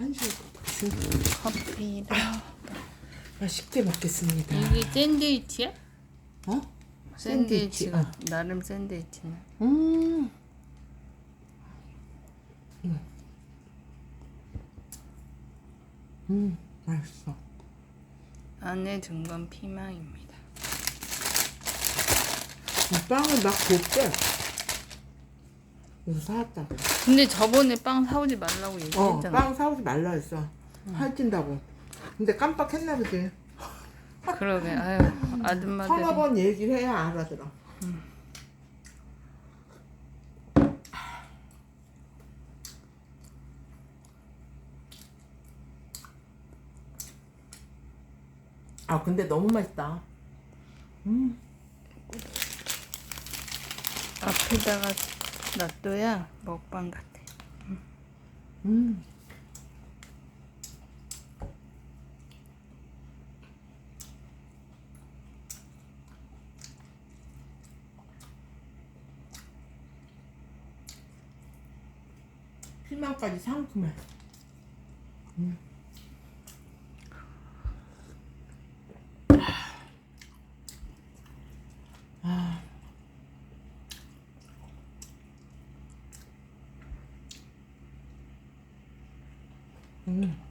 한식 커피랑 맛있게 먹겠습니다. 이게 샌드위치야? 어? 샌드위치, 샌드위치가 어. 나름 샌드위치네. 음. 음. 음, 맛있어. 안에 든 건 피망입니다. 이 빵을 막 곱게. 이거 사왔다. 근데 저번에 빵 사오지 말라고 어, 얘기했잖아. 빵 사오지 말라 했어. 살찐다고. 근데 깜빡했나 보지. 그러게. 아유 아줌마들이. 서너 번 얘기를 해야 알아들어. 아 근데 너무 맛있다. 음, 앞에다가 놔둬야 먹방 같아. 음. 피망까지 상큼해. 음. 음.